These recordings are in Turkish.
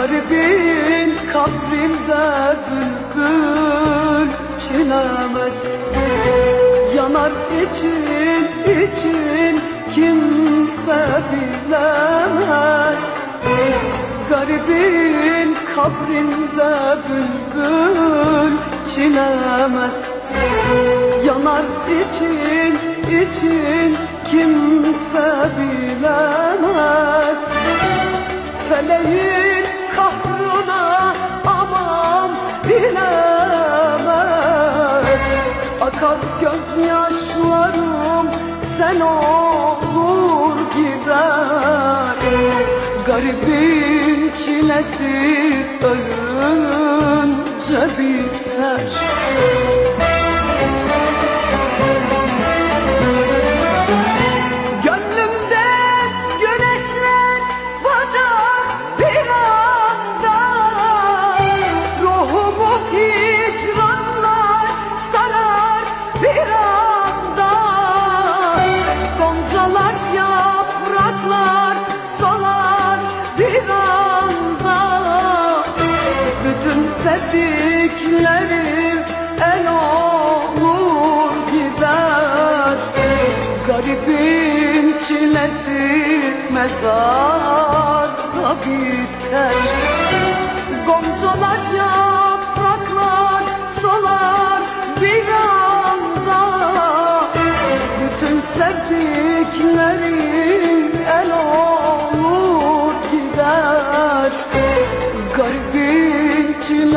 Garibin kabrinde bülbül çilemez Yanar için için kimse bilemez. Garibin kabrinde bülbül çilemez Yanar için için kimse bilemez. Feleğin Akar gözyaşlarım sen olur gider Garibin çilesi ölünce biter yapraklar solar bir anda. Bütün sevdiklerim el olur gider. Garibin çilesi mezarda biter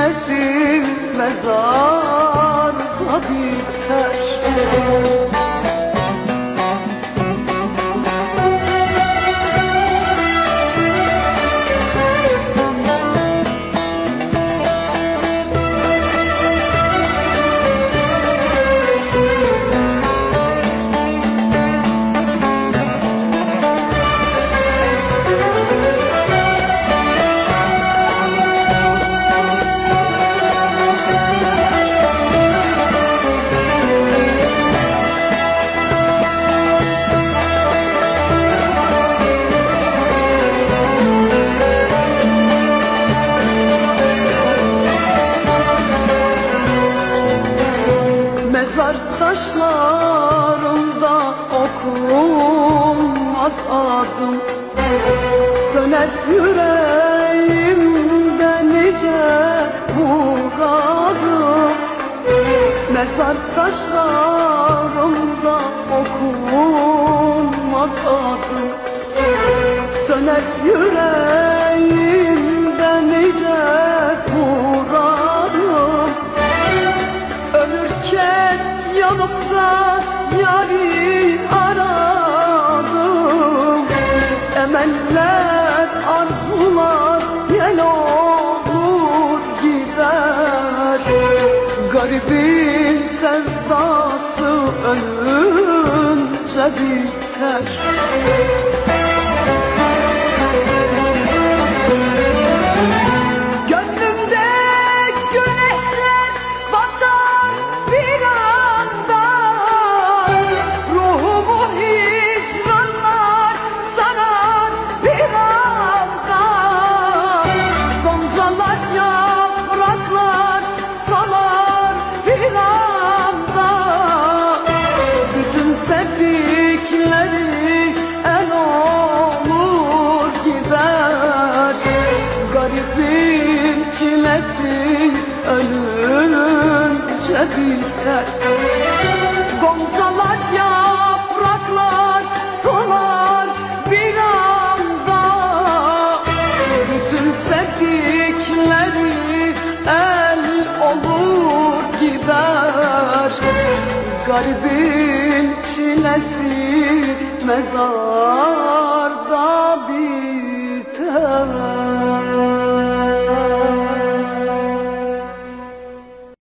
Garibin çilesi mezarda biter Mezar taşlarında okunmaz adım. Söner yüreğimde nice muradım Mezar taşlarında okunmaz adım. Söner yüreğimde nice muradım yanımda yari aradım. Emeller, arzular yel olur gider. Garibin sevdası ölünce biter sevdikleri el olur gider. Garibin çilesi ölünce biter Goncalar yapraklar solar bir anda. Bütün sevdikleri el olur gider. Garibin nesil mezarda biter